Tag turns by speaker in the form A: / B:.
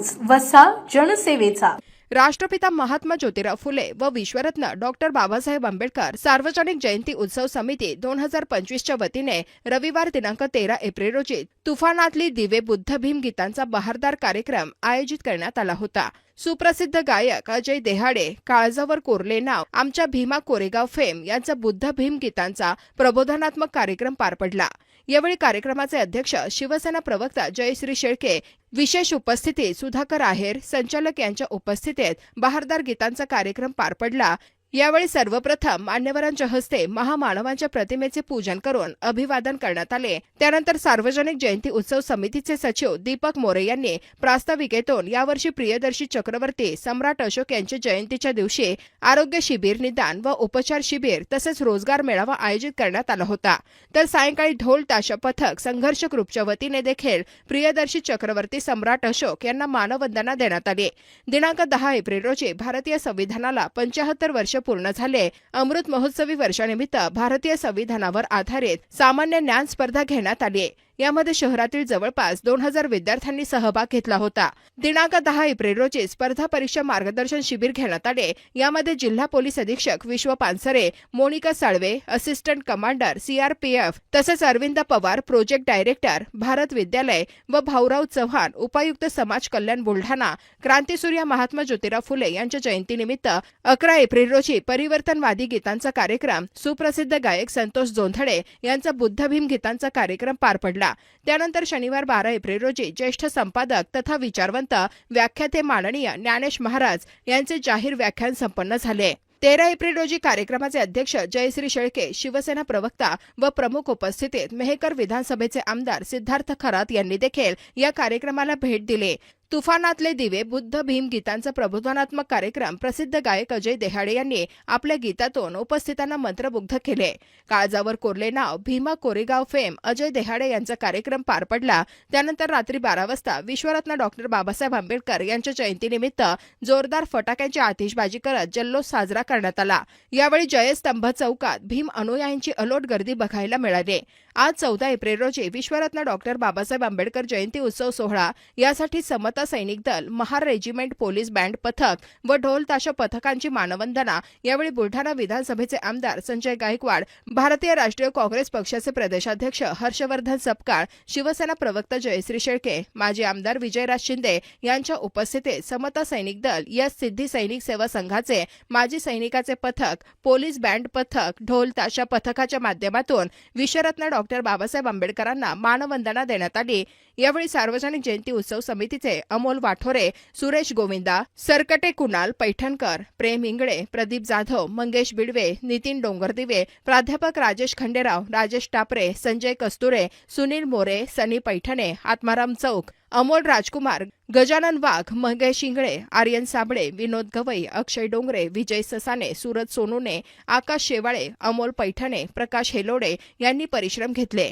A: News वसा जनसेवेचा.
B: राष्ट्रपिता महात्मा ज्योतिराव फुले व विश्वरत्न डॉक्टर बाबासाहेब आंबेडकर सार्वजनिक जयंती उत्सव समिती दोन हजार पंचवीसच्या वतीने रविवार दिनांक तेरा एप्रिल रोजी तुफानातली दिवे बुद्ध भीम गीतांचा बहारदार कार्यक्रम आयोजित करण्यात आला होता. सुप्रसिद्ध गायक अजय देहाडे काळजावर कोरले नाव आमच्या भीमा कोरेगाव फेम यांचा बुद्ध भीम गीतांचा प्रबोधनात्मक कार्यक्रम पार पडला. यावेळी कार्यक्रमाचे अध्यक्ष शिवसेना प्रवक्ता जयश्री शेळके विशेष उपस्थिती सुधाकर आहेर संचालक यांच्या उपस्थितीत बहारदार गीतांचा कार्यक्रम पार पडला. यावेळी सर्वप्रथम मान्यवरांच्या हस्ते महामानवांच्या प्रतिमेचे पूजन करून अभिवादन करण्यात आले. त्यानंतर सार्वजनिक जयंती उत्सव समितीचे सचिव दीपक मोरे यांनी प्रास्ताविकेतून यावर्षी प्रियदर्शी चक्रवर्ती सम्राट अशोक यांच्या जयंतीच्या दिवशी आरोग्य शिबिर निदान व उपचार शिबिर तसेच रोजगार मेळावा आयोजित करण्यात आला होता. तर सायंकाळी ढोल ताशा पथक संघर्ष ग्रुपच्या वतीने देखील प्रियदर्शी चक्रवर्ती सम्राट अशोक यांना मानवंदना देण्यात आली. दिनांक दहा एप्रिल रोजी भारतीय संविधानाला पंचाहत्तर वर्ष पूर्ण झाले. अमृत महोत्सवी वर्षानिमित्त भारतीय संविधानावर आधारित सामान्य ज्ञान स्पर्धा घेण्यात आली. यामध्ये शहरातील जवळपास दोन हजार विद्यार्थ्यांनी सहभाग घेतला होता. दिनांक दहा एप्रिल रोजी स्पर्धा परीक्षा मार्गदर्शन शिबिर घेण्यात आले. यामध्ये जिल्हा पोलीस अधीक्षक Vishwa Pansare Monika Salve assistant commander CRPF तसेच अरविंद पवार प्रोजेक्ट डायरेक्टर भारत विद्यालय व भाऊराव चव्हाण उपायुक्त समाज कल्याण बुलढाणा क्रांतीसूर्य महात्मा ज्योतिराव फुले यांच्या जयंतीनिमित्त अकरा एप्रिल रोजी परिवर्तनवादी गीतांचा कार्यक्रम सुप्रसिद्ध गायक संतोष जोंधळे यांचा बुद्ध भीम गीतांचा कार्यक्रम पार पडला. त्यानंतर शनिवार बारा एप्रिल रोजी ज्येष्ठ संपादक तथा विचारवंत व्याख्याते माननीय ज्ञानेश महाराज यांचे जाहीर व्याख्यान संपन्न झाले. तेरा एप्रिल रोजी कार्यक्रमाचे अध्यक्ष जयश्री शेळके शिवसेना प्रवक्ता व प्रमुख उपस्थितीत मेहकर विधानसभेचे आमदार सिद्धार्थ खरात यांनी देखील या कार्यक्रमाला भेट दिली. तुफानातले दिवे बुद्ध भीम गीतांचा प्रबोधनात्मक कार्यक्रम प्रसिद्ध गायक अजय देहाडे यांनी आपल्या गीतातून उपस्थितांना मंत्रमुग्ध केले. काळजावर कोरले नाव भीमा कोरेगाव फेम अजय देहाडे यांचा कार्यक्रम पार पडला. त्यानंतर रात्री बारा वाजता विश्वरत्न डॉक्टर बाबासाहेब आंबेडकर यांच्या जयंतीनिमित्त जोरदार फटाक्यांची आतिषबाजी करत जल्लोष साजरा करण्यात आला. यावेळी जयस्तंभ चौकात भीम अनुयायांची अलोट गर्दी बघायला मिळाली. आज चौदा एप्रिल रोजी विश्वरत्न डॉक्टर बाबासाहेब आंबेडकर जयंती उत्सव सोहळा. यासाठी समत सैनिक दल महार रेजिमेंट पोलीस बँड पथक व ढोल ताशा पथकांची मानवंदना यावेळी बुलढाणा विधानसभेचे आमदार संजय गायकवाड भारतीय राष्ट्रीय काँग्रेस पक्षाचे प्रदेशाध्यक्ष हर्षवर्धन सपकाळ शिवसेना प्रवक्ता जयश्री शेळके माजी आमदार विजयराज शिंदे यांच्या उपस्थितीत समता सैनिक दल या सिद्धी सैनिक सेवा संघाचे माजी सैनिकाचे पथक पोलीस बँड पथक ढोल ताशा पथकाच्या माध्यमातून विश्वरत्न डॉक्टर बाबासाहेब आंबेडकरांना मानवंदना देण्यात आली. यावेळी सार्वजनिक जयंती उत्सव समितीचे अमोल वाठोरे सुरेश गोविंदा सरकटे कुणाल पैठणकर प्रेम इंगळे प्रदीप जाधव मंगेश बिडवे नितीन डोंगरदिवे प्राध्यापक राजेश खंडेराव राजेश टापरे संजय कस्तुरे सुनील मोरे सनी पैठणे आत्माराम चौक अमोल राजकुमार गजानन वाघ मंगेश इंगळे आर्यन साबळे विनोद गवई अक्षय डोंगरे विजय ससाने सूरज सोनूने आकाश शेवाळे अमोल पैठणे प्रकाश हेलोडे यांनी परिश्रम घेतले.